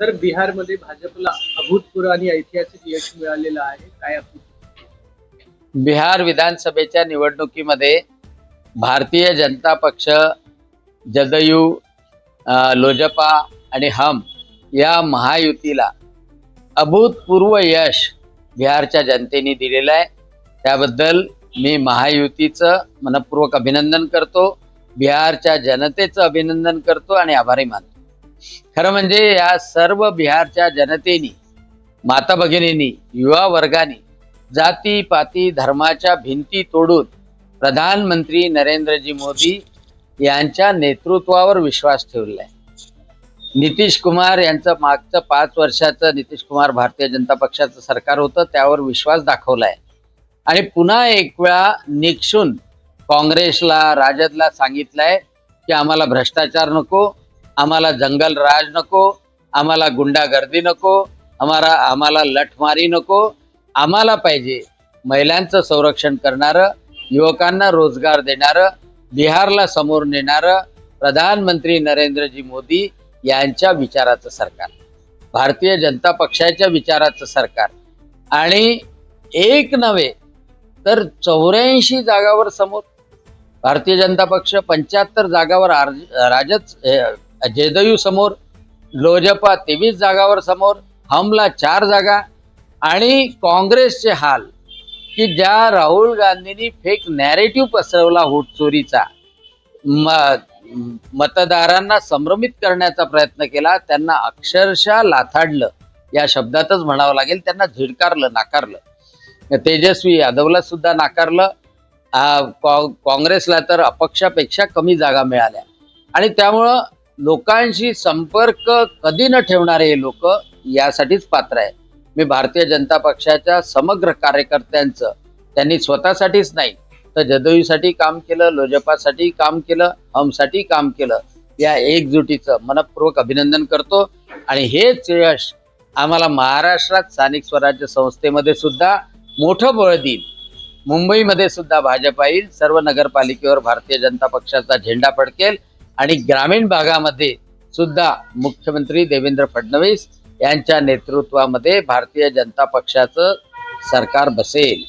तर बिहारमध्ये भाजपला अभूतपूर्व आणि ऐतिहासिक यश मिळालेलं आहे. काय बिहार विधानसभेच्या निवडणुकीमध्ये भारतीय जनता पक्ष जदयू लोजपा आणि हम या महायुतीला अभूतपूर्व यश बिहारच्या जनतेने दिलेलं आहे. त्याबद्दल मी महायुतीचं मनपूर्वक अभिनंदन करतो बिहारच्या जनतेचं अभिनंदन करतो आणि आभारी मानतो. खरं म्हणजे या सर्व बिहारच्या जनतेनी माता भगिनींनी युवा वर्गाने जाती पाती धर्माच्या भिंती तोडून प्रधानमंत्री नरेंद्रजी मोदी यांच्या नेतृत्वावर विश्वास ठेवला आहे नितीश कुमार यांचं मागचं पाच वर्षाचं नितीश कुमार भारतीय जनता पक्षाचं सरकार होतं त्यावर विश्वास दाखवलाय. आणि पुन्हा एक वेळा निक्षून काँग्रेसला राजदला सांगितलंय की आम्हाला भ्रष्टाचार नको आम्हाला जंगल राज नको आम्हाला गुंडागर्दी नको आम्हाला आम्हाला लठमारी नको. आम्हाला पाहिजे महिलांचं संरक्षण करणारं युवकांना रोजगार देणारं बिहारला समोर नेणारं प्रधानमंत्री नरेंद्रजी मोदी यांच्या विचाराचं सरकार. भारतीय जनता पक्षाच्या विचाराचं सरकार. आणि एक नव्हे तर चौऱ्याऐंशी जागावर समोर. भारतीय जनता पक्ष पंच्याहत्तर जागावर आर- राजद जेदयू समोर लोजपा तेवीस जागावर समोर हमला चार जागा आणि काँग्रेसचे हाल की ज्या राहुल गांधींनी फेक नॅरेटिव्ह पसरवला होट चोरीचा. मतदारांना संभ्रमित करण्याचा प्रयत्न केला त्यांना अक्षरशः लाथाडलं. या शब्दातच म्हणावं लागेल त्यांना झिडकारलं नाकारलं. तेजस्वी यादवला सुद्धा नाकारलं. काँग्रेसला तर अपक्षापेक्षा कमी जागा मिळाल्या. आणि त्यामुळं लोकांशी संपर्क कधी न ठेवणारे हे लोक यासाठीच पात्र आहे मी भारतीय जनता पक्षाच्या समग्र कार्यकर्त्यांचं त्यांनी स्वतःसाठीच नाही तर जदयूसाठी काम केलं लोजपासाठी काम केलं हमसाठी काम केलं या एकजुटीचं मनपूर्वक अभिनंदन करतो. आणि हेच यश आम्हाला महाराष्ट्रात स्थानिक स्वराज्य संस्थेमध्ये सुद्धा मोठं बळ देईल. मुंबईमध्ये सुद्धा भाजप येईल सर्व नगरपालिकेवर भारतीय जनता पक्षाचा झेंडा फडकेल. आणि ग्रामीण भागामध्ये सुद्धा मुख्यमंत्री देवेंद्र फडणवीस यांच्या नेतृत्वामध्ये भारतीय जनता पक्षाचं सरकार बसेल.